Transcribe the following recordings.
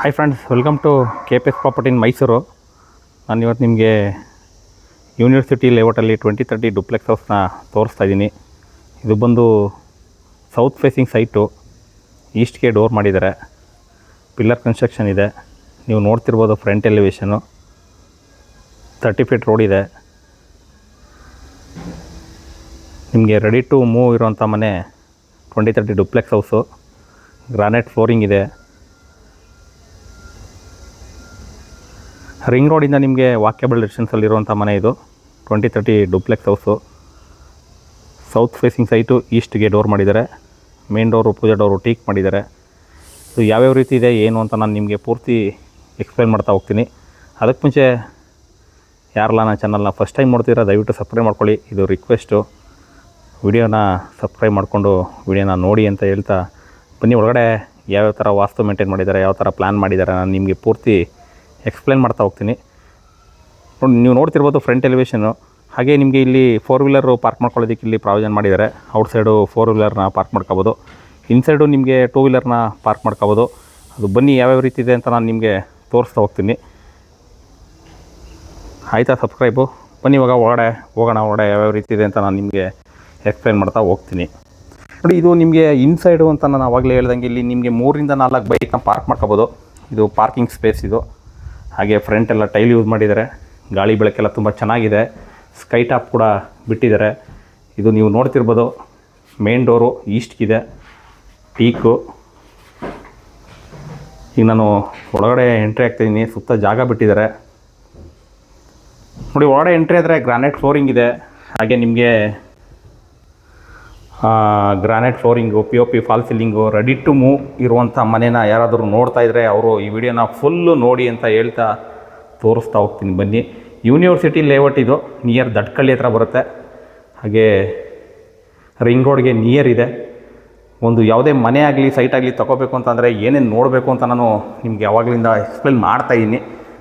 Hi friends welcome to K P S property in Mysuru ನಾನು ಇವತ್ತು ನಿಮಗೆ university ಲೇಔಟಲ್ಲಿ ಟ್ವೆಂಟಿ ತರ್ಟಿ ಡುಪ್ಲೆಕ್ಸ್ ಹೌಸ್ನ ತೋರಿಸ್ತಾ ಇದ್ದೀನಿ. ಇದು ಬಂದು ಸೌತ್ ಫೇಸಿಂಗ್ ಸೈಟು ಈಸ್ಟ್ಗೆ ಡೋರ್ ಮಾಡಿದ್ದಾರೆ. ಪಿಲ್ಲರ್ ಕನ್ಸ್ಟ್ರಕ್ಷನ್ ಇದೆ. ನೀವು ನೋಡ್ತಿರ್ಬೋದು front elevation thirty feet road ಇದೆ. ನಿಮಗೆ ರೆಡಿ ಟು ಮೂವ್ ಇರೋಂಥ ಮನೆ twenty thirty duplex house granite flooring ಇದೆ. ರಿಂಗ್ ರೋಡಿಂದ ನಿಮಗೆ ವಾಕ್ಯಬಲ್ ಡಿಸ್ಟೆನ್ಸಲ್ಲಿರುವಂಥ ಮನೆ ಇದು. Twenty thirty duplex house. South facing site ಈಸ್ಟ್ಗೆ door ಮಾಡಿದ್ದಾರೆ. Main door, pooja door teak ಮಾಡಿದ್ದಾರೆ. ಸೊ ಯಾವ್ಯಾವ ರೀತಿ ಇದೆ, ಏನು ಅಂತ ನಾನು ನಿಮಗೆ ಪೂರ್ತಿ ಎಕ್ಸ್ಪ್ಲೈನ್ ಮಾಡ್ತಾ ಹೋಗ್ತೀನಿ. ಅದಕ್ಕೆ ಮುಂಚೆ ಯಾರಲ್ಲ ನಾನು ಚಾನಲ್ನ ಫಸ್ಟ್ ಟೈಮ್ ನೋಡ್ತೀರಾ ದಯವಿಟ್ಟು ಸಬ್ಸ್ಕ್ರೈಬ್ ಮಾಡ್ಕೊಳ್ಳಿ. ಇದು ರಿಕ್ವೆಸ್ಟು ವಿಡಿಯೋನ ಸಬ್ಸ್ಕ್ರೈಬ್ ಮಾಡಿಕೊಂಡು ವಿಡಿಯೋನ ನೋಡಿ ಅಂತ ಹೇಳ್ತಾ ಬನ್ನಿ. ಒಳಗಡೆ ಯಾವ್ಯಾವ ಥರ ವಾಸ್ತು ಮೇಂಟೈನ್ ಮಾಡಿದ್ದಾರೆ, ಯಾವ ಥರ ಪ್ಲ್ಯಾನ್ ಮಾಡಿದ್ದಾರೆ ನಾನು ನಿಮಗೆ ಪೂರ್ತಿ ಎಕ್ಸ್ಪ್ಲೈನ್ ಮಾಡ್ತಾ ಹೋಗ್ತೀನಿ. ನೋಡಿ, ನೀವು ನೋಡ್ತಿರ್ಬೋದು ಫ್ರಂಟ್ ಎಲಿವೇಷನು. ಹಾಗೆ ನಿಮಗೆ ಇಲ್ಲಿ ಫೋರ್ ವೀಲರು ಪಾರ್ಕ್ ಮಾಡ್ಕೊಳ್ಳೋದಕ್ಕೆ ಇಲ್ಲಿ ಪ್ರಾವಿಷನ್ ಮಾಡಿದ್ದಾರೆ. ಔಟ್ ಸೈಡು ಫೋರ್ ವೀಲರ್ನ ಪಾರ್ಕ್ ಮಾಡ್ಕೋಬೋದು. ಇನ್ಸೈಡು ನಿಮಗೆ ಟೂ ವೀಲರ್ನ ಪಾರ್ಕ್ ಮಾಡ್ಕೋಬೋದು. ಅದು ಬನ್ನಿ ಯಾವ್ಯಾವ ರೀತಿ ಇದೆ ಅಂತ ನಾನು ನಿಮಗೆ ತೋರಿಸ್ತಾ ಹೋಗ್ತೀನಿ. ಆಯಿತಾ ಸಬ್ಸ್ಕ್ರೈಬು ಬನ್ನಿ ಇವಾಗ ಒಳಗಡೆ ಹೋಗೋಣ, ಒಳಗಡೆ ಯಾವ್ಯಾವ ರೀತಿ ಇದೆ ಅಂತ ನಾನು ನಿಮಗೆ ಎಕ್ಸ್ಪ್ಲೈನ್ ಮಾಡ್ತಾ ಹೋಗ್ತೀನಿ. ನೋಡಿ, ಇದು ನಿಮಗೆ ಇನ್ಸೈಡು ಅಂತ ನಾನು ಆವಾಗಲೇ ಹೇಳ್ದಂಗೆ ಇಲ್ಲಿ ನಿಮಗೆ ಮೂರಿಂದ ನಾಲ್ಕು ಬೈಕ್ನ ಪಾರ್ಕ್ ಮಾಡ್ಕೋಬೋದು. ಇದು ಪಾರ್ಕಿಂಗ್ ಸ್ಪೇಸ್ ಇದು. ಹಾಗೆ ಫ್ರಂಟ್ ಎಲ್ಲ ಟೈಲ್ ಯೂಸ್ ಮಾಡಿದ್ದಾರೆ. ಗಾಳಿ ಬೆಳಕೆಲ್ಲ ತುಂಬ ಚೆನ್ನಾಗಿದೆ. ಸ್ಕೈ ಟಾಪ್ ಕೂಡ ಬಿಟ್ಟಿದ್ದಾರೆ. ಇದು ನೀವು ನೋಡ್ತಿರ್ಬೋದು ಮೇನ್ ಡೋರು ಈಸ್ಟ್ಗಿದೆ ಟೀಕು ಈಗ ನಾನು ಒಳಗಡೆ ಎಂಟ್ರಿ ಆಗ್ತಾಯಿದ್ದೀನಿ ಸುತ್ತ ಜಾಗ ಬಿಟ್ಟಿದ್ದಾರೆ. ನೋಡಿ, ಒಳಗಡೆ ಎಂಟ್ರಿ ಆದರೆ ಗ್ರಾನೈಟ್ ಫ್ಲೋರಿಂಗ್ ಇದೆ. ಹಾಗೆ ನಿಮಗೆ granite flooring P O P false ceiling ready to move ಇರುವಂಥ ಮನೇನ ಯಾರಾದರೂ ನೋಡ್ತಾ ಇದ್ದರೆ ಅವರು ಈ ವಿಡಿಯೋನ ಫುಲ್ಲು ನೋಡಿ ಅಂತ ಹೇಳ್ತಾ ತೋರಿಸ್ತಾ ಹೋಗ್ತೀನಿ. ಬನ್ನಿ. ಯೂನಿವರ್ಸಿಟಿ ಲೇಔಟ್ ಇದು. ನಿಯರ್ ದಟ್ಕಳ್ಳಿ ಹತ್ರ ಬರುತ್ತೆ. ಹಾಗೆ ರಿಂಗ್ ರೋಡ್ಗೆ ನಿಯರ್ ಇದೆ. ಒಂದು ಯಾವುದೇ ಮನೆ ಆಗಲಿ ಸೈಟ್ ಆಗಲಿ ತೊಗೋಬೇಕು ಅಂತಂದರೆ ಏನೇನು ನೋಡಬೇಕು ಅಂತ ನಾನು ನಿಮಗೆ ಯಾವಾಗಲಿಂದ ಎಕ್ಸ್ಪ್ಲೇನ್ ಮಾಡ್ತಾಯಿದ್ದೀನಿ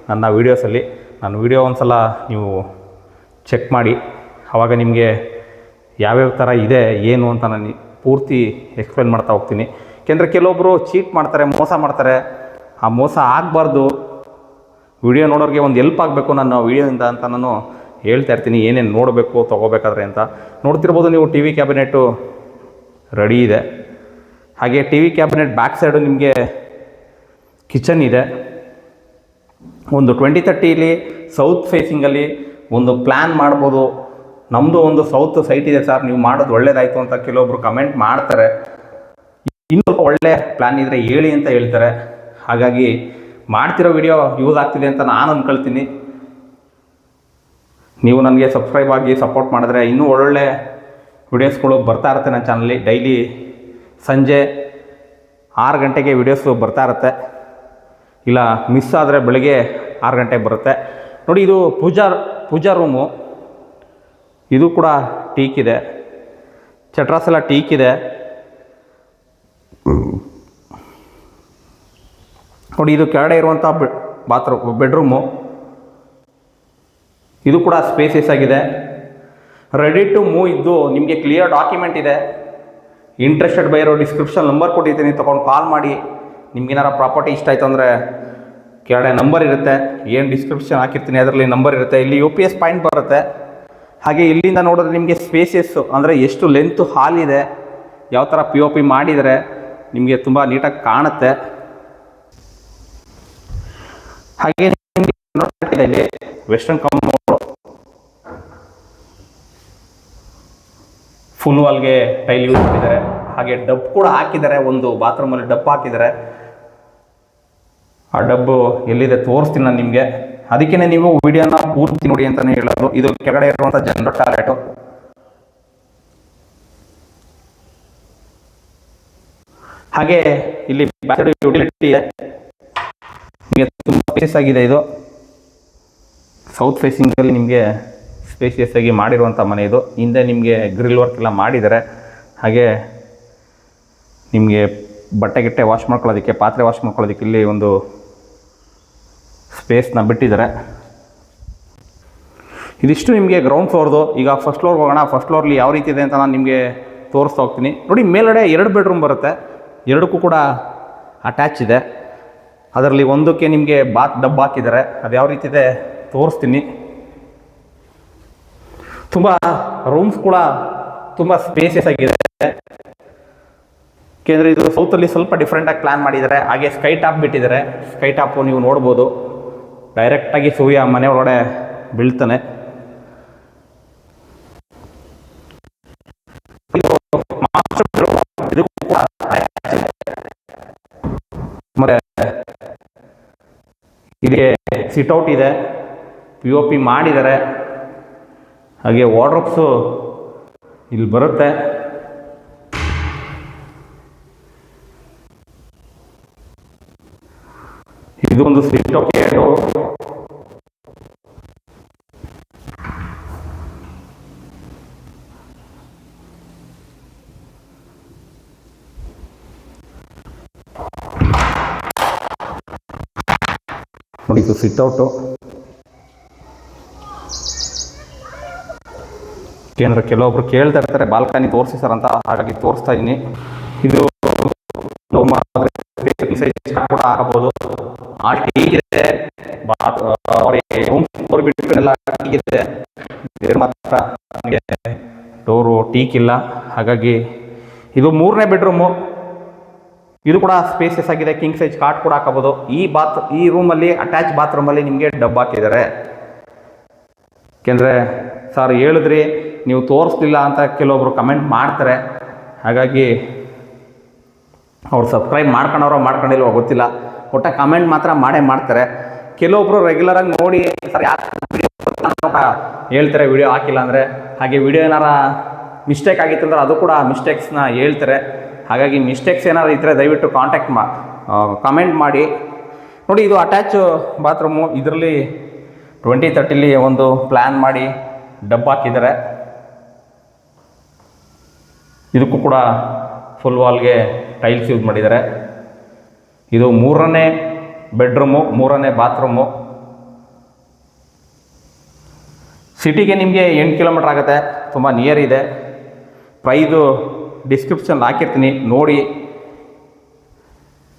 ನನ್ನ ವೀಡಿಯೋಸಲ್ಲಿ ನನ್ನ ವೀಡಿಯೋ ಒಂದು ಸಲ ನೀವು ಚೆಕ್ ಮಾಡಿ. ಆವಾಗ ನಿಮಗೆ ಯಾವ್ಯಾವ ಥರ ಇದೆ, ಏನು ಅಂತ ನಾನು ಪೂರ್ತಿ ಎಕ್ಸ್ಪ್ಲೇನ್ ಮಾಡ್ತಾ ಹೋಗ್ತೀನಿ. ಏಕೆಂದರೆ ಕೆಲವೊಬ್ಬರು ಚೀಟ್ ಮಾಡ್ತಾರೆ, ಮೋಸ ಮಾಡ್ತಾರೆ. ಆ ಮೋಸ ಆಗಬಾರ್ದು. ವಿಡಿಯೋ ನೋಡೋರಿಗೆ ಒಂದು ಎಲ್ಪ್ ಆಗಬೇಕು ನಾನು ವಿಡಿಯೋದಿಂದ ಅಂತ ನಾನು ಹೇಳ್ತಾ ಇರ್ತೀನಿ. ಏನೇನು ನೋಡಬೇಕು, ತೊಗೋಬೇಕಾದ್ರೆ ಅಂತ. ನೋಡ್ತಿರ್ಬೋದು ನೀವು ಟಿ ವಿ ಕ್ಯಾಬಿನೆಟ್ಟು ರೆಡಿ ಇದೆ. ಹಾಗೆ T V cabinet back side ನಿಮಗೆ ಕಿಚನ್ ಇದೆ. ಒಂದು ಟ್ವೆಂಟಿ ತರ್ಟಿಲಿ ಸೌತ್ ಫೇಸಿಂಗಲ್ಲಿ ಒಂದು ಪ್ಲ್ಯಾನ್ ಮಾಡ್ಬೋದು. ನಮ್ಮದು ಒಂದು ಸೌತ್ ಸೈಟ್ ಇದೆ ಸರ್, ನೀವು ಮಾಡೋದು ಒಳ್ಳೇದಾಯಿತು ಅಂತ ಕೆಲವೊಬ್ರು ಕಮೆಂಟ್ ಮಾಡ್ತಾರೆ. ಇನ್ನೂ ಒಳ್ಳೆ ಪ್ಲ್ಯಾನ್ ಇದ್ದರೆ ಹೇಳಿ ಅಂತ ಹೇಳ್ತಾರೆ. ಹಾಗಾಗಿ ಮಾಡ್ತಿರೋ ವಿಡಿಯೋ ಯೂಸ್ ಆಗ್ತಿದೆ ಅಂತ ನಾನು ಅಂದ್ಕೊಳ್ತೀನಿ ನೀವು ನನಗೆ ಸಬ್ಸ್ಕ್ರೈಬ್ ಆಗಿ ಸಪೋರ್ಟ್ ಮಾಡಿದ್ರೆ ಇನ್ನೂ ಒಳ್ಳೊಳ್ಳೆ ವಿಡಿಯೋಸ್ಗಳು ಬರ್ತಾ ಇರುತ್ತೆ ನನ್ನ ಚಾನಲ್ಲಿ ಡೈಲಿ ಸಂಜೆ ಆರು ಗಂಟೆಗೆ ವಿಡಿಯೋಸು ಬರ್ತಾ ಇರುತ್ತೆ. ಇಲ್ಲ ಮಿಸ್ ಆದರೆ ಬೆಳಗ್ಗೆ ಆರು ಗಂಟೆಗೆ ಬರುತ್ತೆ. ನೋಡಿ, ಇದು ಪೂಜಾ ಪೂಜಾ ರೂಮು ಇದು ಕೂಡ ಟೀಕಿದೆ ಇದೆ. ಟೀಕಿದೆ ನೋಡಿ, ಇದು ಕೆಳಗಡೆ ಇರುವಂಥ ಬಾತ್ರೂಮ್, ಬೆಡ್ರೂಮು. ಇದು ಕೂಡ ಸ್ಪೇಸಿಯಸ್ ಆಗಿದೆ. ರೆಡಿ ಟು ಮೂವ್ ಇದ್ದು ನಿಮಗೆ ಕ್ಲಿಯರ್ ಡಾಕ್ಯುಮೆಂಟ್ ಇದೆ. ಇಂಟ್ರೆಸ್ಟೆಡ್ ಬೈರೋ ಡಿಸ್ಕ್ರಿಪ್ಷನ್ ನಂಬರ್ ಕೊಟ್ಟಿದ್ದೀನಿ ತೊಗೊಂಡು ಕಾಲ್ ಮಾಡಿ. ನಿಮ್ಗೇನಾರ ಪ್ರಾಪರ್ಟಿ ಇಷ್ಟ ಆಯಿತು ಅಂದರೆ ಕೆಳಗಡೆ ನಂಬರ್ ಇರುತ್ತೆ. ಏನು ಡಿಸ್ಕ್ರಿಪ್ಷನ್ ಹಾಕಿರ್ತೀನಿ, ಅದರಲ್ಲಿ ನಂಬರ್ ಇರುತ್ತೆ. ಇಲ್ಲಿ ಯು ಪಿ ಎಸ್ ಪಾಯಿಂಟ್ ಬರುತ್ತೆ. ಹಾಗೆ ಇಲ್ಲಿಂದ ನೋಡಿದ್ರೆ ನಿಮಗೆ ಸ್ಪೇಸಿಯಸ್ಸು ಅಂದರೆ ಎಷ್ಟು ಲೆಂತು ಹಾಲ್ ಇದೆ, ಯಾವ ಥರ ಪಿ ಒ ಪಿ ಮಾಡಿದರೆ ನಿಮಗೆ ತುಂಬ ನೀಟಾಗಿ ಕಾಣುತ್ತೆ. ಹಾಗೆ ಇಲ್ಲಿ ವೆಸ್ಟರ್ನ್ ಕಂಪೌಂಡ್ ಫುಲ್ ವಾಲ್ಗೆ ಟೈಲ್ ಯೂಸ್ ಮಾಡಿದ್ದಾರೆ. ಹಾಗೆ ಡಬ್ ಕೂಡ ಹಾಕಿದ್ದಾರೆ, ಒಂದು ಬಾತ್ರೂಮಲ್ಲಿ ಡಬ್ ಹಾಕಿದ್ದಾರೆ. ಆ ಡಬ್ಬು ಎಲ್ಲಿದೆ ತೋರಿಸ್ತೀನಿ ನಾನು ನಿಮಗೆ. ಅದಕ್ಕೇ ನೀವು ವಿಡಿಯೋನ ಪೂರ್ತಿ ನೋಡಿ ಅಂತಲೇ ಹೇಳೋದು. ಇದು ಕೆಳಗಡೆ ಇರುವಂಥ ಜನರಲ್ ಟಾಯ್ಲೆಟು ಹಾಗೆ ಇಲ್ಲಿ ಯುಟಿಲಿಟಿ ಇದೆ. ನಿಮಗೆ ತುಂಬ ಸ್ಪೇಸ್ ಆಗಿದೆ ಇದು. ಸೌತ್ ಫೇಸಿಂಗಲ್ಲಿ ನಿಮಗೆ ಸ್ಪೇಸಿಯಸ್ ಆಗಿ ಮಾಡಿರುವಂಥ ಮನೆ ಇದು. ಹಿಂದೆ ನಿಮಗೆ ಗ್ರಿಲ್ ವರ್ಕ್ ಎಲ್ಲ ಮಾಡಿದ್ದಾರೆ. ಹಾಗೆ ನಿಮಗೆ ಬಟ್ಟೆ ಗಿಟ್ಟೆ ವಾಶ್ ಮಾಡ್ಕೊಳ್ಳೋದಕ್ಕೆ, ಪಾತ್ರೆ ವಾಶ್ ಮಾಡ್ಕೊಳ್ಳೋದಕ್ಕೆ ಇಲ್ಲಿ ಒಂದು ಸ್ಪೇಸ್ನ ಬಿಟ್ಟಿದ್ದಾರೆ. ಇದಿಷ್ಟು ನಿಮಗೆ ಗ್ರೌಂಡ್ ಫ್ಲೋರ್ದು ಈಗ ಫಸ್ಟ್ ಫ್ಲೋರ್ಗೆ ಹೋಗೋಣ. ಫಸ್ಟ್ ಫ್ಲೋರ್ಲಿ ಯಾವ ರೀತಿ ಇದೆ ಅಂತ ನಾನು ನಿಮಗೆ ತೋರಿಸ್ತಾ ಹೋಗ್ತೀನಿ. ನೋಡಿ, ಮೇಲ್ಗಡೆ ಎರಡು ಬೆಡ್ರೂಮ್ ಬರುತ್ತೆ. ಎರಡಕ್ಕೂ ಕೂಡ ಅಟ್ಯಾಚ್ ಇದೆ. ಅದರಲ್ಲಿ ಒಂದಕ್ಕೆ ನಿಮಗೆ ಬಾತ್ ಡಬ್ಬ ಹಾಕಿದ್ದಾರೆ. ಅದು ಯಾವ ರೀತಿ ಇದೆ ತೋರಿಸ್ತೀನಿ. ತುಂಬ ರೂಮ್ಸ್ ಕೂಡ ತುಂಬ ಸ್ಪೇಸಿಯಸ್ ಆಗಿದೆ. ಏಕೆಂದರೆ ಇದು ಸೌತಲ್ಲಿ ಸ್ವಲ್ಪ ಡಿಫ್ರೆಂಟಾಗಿ ಪ್ಲ್ಯಾನ್ ಮಾಡಿದ್ದಾರೆ. ಹಾಗೆ ಸ್ಕೈ ಟಾಪ್ ಬಿಟ್ಟಿದ್ದಾರೆ. ಸ್ಕೈ ಟಾಪು ನೀವು ನೋಡ್ಬೋದು. ಡೈರೆಕ್ಟಾಗಿ ಸೂರ್ಯ ಮನೆ ಒಳಗಡೆ ಬೀಳ್ತಾನೆ. ಮತ್ತೆ ಇದಕ್ಕೆ ಸಿಟ್ಔಟ್ ಇದೆ. ಪಿ ಒ ಪಿ ಮಾಡಿದ್ದಾರೆ. ಹಾಗೆ ವಾರ್ಡ್ರೋಬ್ಸು ಇಲ್ಲಿ ಬರುತ್ತೆ. ಇದು ಒಂದು ಸಿಟ್ಔಟ್ ನೋಡಿ, ಇದು ಸಿಟ್ಔಟು ಏನಾದ್ರು ಕೆಲವೊಬ್ರು ಕೇಳ್ತಾ ಇರ್ತಾರೆ, ಬಾಲ್ಕನಿ ತೋರಿಸಿ ಸರ್ ಅಂತ, ಹಾಗಾಗಿ ತೋರಿಸ್ತಾ ಇದ್ದೀನಿ ಇದು ಕೂಡ ಹಾಕಬಹುದು ಆ ಟೀಕ್ ಬಾತ್ ಇಲ್ಲ. ಹಾಗಾಗಿ ಇದು ಮೂರನೇ ಬೆಡ್ರೂಮು ಇದು ಕೂಡ ಸ್ಪೇಸಿಯಸ್ ಆಗಿದೆ. ಕಿಂಗ್ ಸೈಜ್ ಕಾಟ್ ಕೂಡ ಹಾಕಬಹುದು. ಈ ಬಾತ್ ಈ ರೂಮಲ್ಲಿ ಅಟ್ಯಾಚ್ ಬಾತ್ರೂಮಲ್ಲಿ ನಿಮಗೆ ಡಬ್ ಹಾಕಿದ್ದಾರೆ. ಯಾಕೆಂದರೆ ಸರ್ ಹೇಳಿದ್ರಿ, ನೀವು ತೋರಿಸ್ಲಿಲ್ಲ ಅಂತ ಕೆಲವೊಬ್ರು ಕಮೆಂಟ್ ಮಾಡ್ತಾರೆ. ಹಾಗಾಗಿ ಅವ್ರು ಸಬ್ಸ್ಕ್ರೈಬ್ ಮಾಡ್ಕೊಂಡವ್ರೋ ಮಾಡ್ಕೊಂಡಿಲ್ವೋ ಗೊತ್ತಿಲ್ಲ. ಒಟ್ಟ ಕಮೆಂಟ್ ಮಾತ್ರ ಮಾಡೇ ಮಾಡ್ತಾರೆ. ಕೆಲವೊಬ್ರು ರೆಗ್ಯುಲರಾಗಿ ನೋಡಿ ಸರ್ ಹೇಳ್ತಾರೆ ವಿಡಿಯೋ ಹಾಕಿಲ್ಲ ಅಂದರೆ. ಹಾಗೆ ವಿಡಿಯೋ ಏನಾರ ಮಿಸ್ಟೇಕ್ ಆಗಿತ್ತು ಅಂದ್ರೆ ಅದು ಕೂಡ ಮಿಸ್ಟೇಕ್ಸ್ನ ಹೇಳ್ತಾರೆ. ಹಾಗಾಗಿ ಮಿಸ್ಟೇಕ್ಸ್ ಏನಾರು ಇದ್ದರೆ ದಯವಿಟ್ಟು ಕಾಂಟ್ಯಾಕ್ಟ್ ಮಾ ಕಮೆಂಟ್ ಮಾಡಿ. ನೋಡಿ, ಇದು ಅಟ್ಯಾಚ್ ಬಾತ್ರೂಮು ಇದರಲ್ಲಿ ಟ್ವೆಂಟಿ ತರ್ಟಿಲಿ ಒಂದು ಪ್ಲ್ಯಾನ್ ಮಾಡಿ ಡಬ್ಬ ಹಾಕಿದ್ದಾರೆ. ಇದಕ್ಕೂ ಕೂಡ ಫುಲ್ ವಾಲ್ಗೆ ಟೈಲ್ಸ್ ಯೂಸ್ ಮಾಡಿದ್ದಾರೆ. ಇದು ಮೂರನೇ ಬೆಡ್ರೂಮು ಮೂರನೇ ಬಾತ್ರೂಮು ಸಿಟಿಗೆ ನಿಮಗೆ ಎಂಟು ಕಿಲೋಮೀಟ್ರ್ ಆಗುತ್ತೆ, ತುಂಬ ನಿಯರ್ ಇದೆ. ಪ್ರೈದು ಡಿಸ್ಕ್ರಿಪ್ಷನ್ ಹಾಕಿರ್ತೀನಿ, ನೋಡಿ.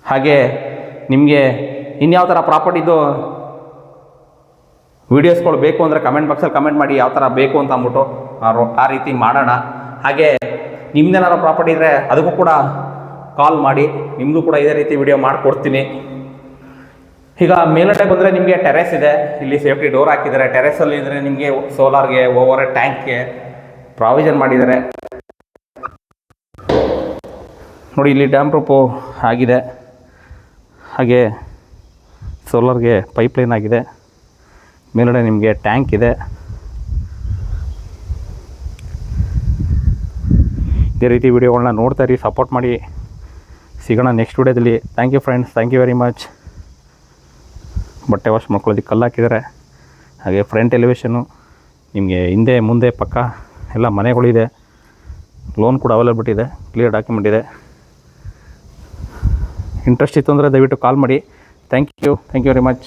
ಹಾಗೆ ನಿಮಗೆ ಇನ್ಯಾವ ಥರ ಪ್ರಾಪರ್ಟಿದು ವೀಡಿಯೋಸ್ಗಳು ಬೇಕು ಅಂದರೆ ಕಮೆಂಟ್ ಬಾಕ್ಸಲ್ಲಿ ಕಮೆಂಟ್ ಮಾಡಿ ಯಾವ ಥರ ಬೇಕು ಅಂತ ಅಂದ್ಬಿಟ್ಟು ಆ ರೀತಿ ಮಾಡೋಣ. ಹಾಗೆ ನಿಮ್ದೇನಾರು ಪ್ರಾಪರ್ಟಿ ಇದ್ದರೆ ಅದಕ್ಕೂ ಕೂಡ ಕಾಲ್ ಮಾಡಿ ನಿಮ್ಮದು ಕೂಡ ಇದೇ ರೀತಿ ವಿಡಿಯೋ ಮಾಡಿಕೊಡ್ತೀನಿ. ಈಗ ಮೇಲಡೆ ಬಂದರೆ ನಿಮಗೆ ಟೆರೆಸ್ ಇದೆ. ಇಲ್ಲಿ ಸೇಫ್ಟಿ ಡೋರ್ ಹಾಕಿದ್ದಾರೆ. ಟೆರೆಸಲ್ಲಿ ಇದ್ದರೆ ನಿಮಗೆ ಸೋಲಾರ್ಗೆ ಓವರ್ ಟ್ಯಾಂಕ್ಗೆ ಪ್ರಾವಿಷನ್ ಮಾಡಿದ್ದಾರೆ. ನೋಡಿ, ಇಲ್ಲಿ ಡ್ಯಾಮ್ ರೂಪು ಆಗಿದೆ. ಹಾಗೆ ಸೋಲಾರ್ಗೆ ಪೈಪ್ಲೈನ್ ಆಗಿದೆ. ಮೇಲಡೆ ನಿಮಗೆ ಟ್ಯಾಂಕ್ ಇದೆ. ಇದೇ ರೀತಿ ವಿಡಿಯೋಗಳನ್ನ ನೋಡ್ತಾ ಇರಿ ಸಪೋರ್ಟ್ ಮಾಡಿ. ಸಿಗೋಣ ನೆಕ್ಸ್ಟ್ ವಿಡಿಯೋದಲ್ಲಿ thank you friends thank you very much ಬಟ್ಟೆ ವಾಶ್ ಮಾಡ್ಕೊಳ್ಳೋದಕ್ಕೆ ಕಲ್ಲು ಹಾಕಿದ್ದಾರೆ ಹಾಗೆ ಫ್ರಂಟ್ ಎಲಿವೇಶನು ನಿಮಗೆ ಹಿಂದೆ ಮುಂದೆ ಪಕ್ಕ ಎಲ್ಲ ಮನೆಗಳಿದೆ ಲೋನ್ ಕೂಡ ಅವೈಲೇಬಲ್ ಇದೆ ಕ್ಲಿಯರ್ ಡಾಕ್ಯುಮೆಂಟ್ ಇದೆ. ಇಂಟ್ರೆಸ್ಟ್ ಇತ್ತು ಅಂದರೆ ದಯವಿಟ್ಟು ಕಾಲ್ ಮಾಡಿ. Thank you thank you very much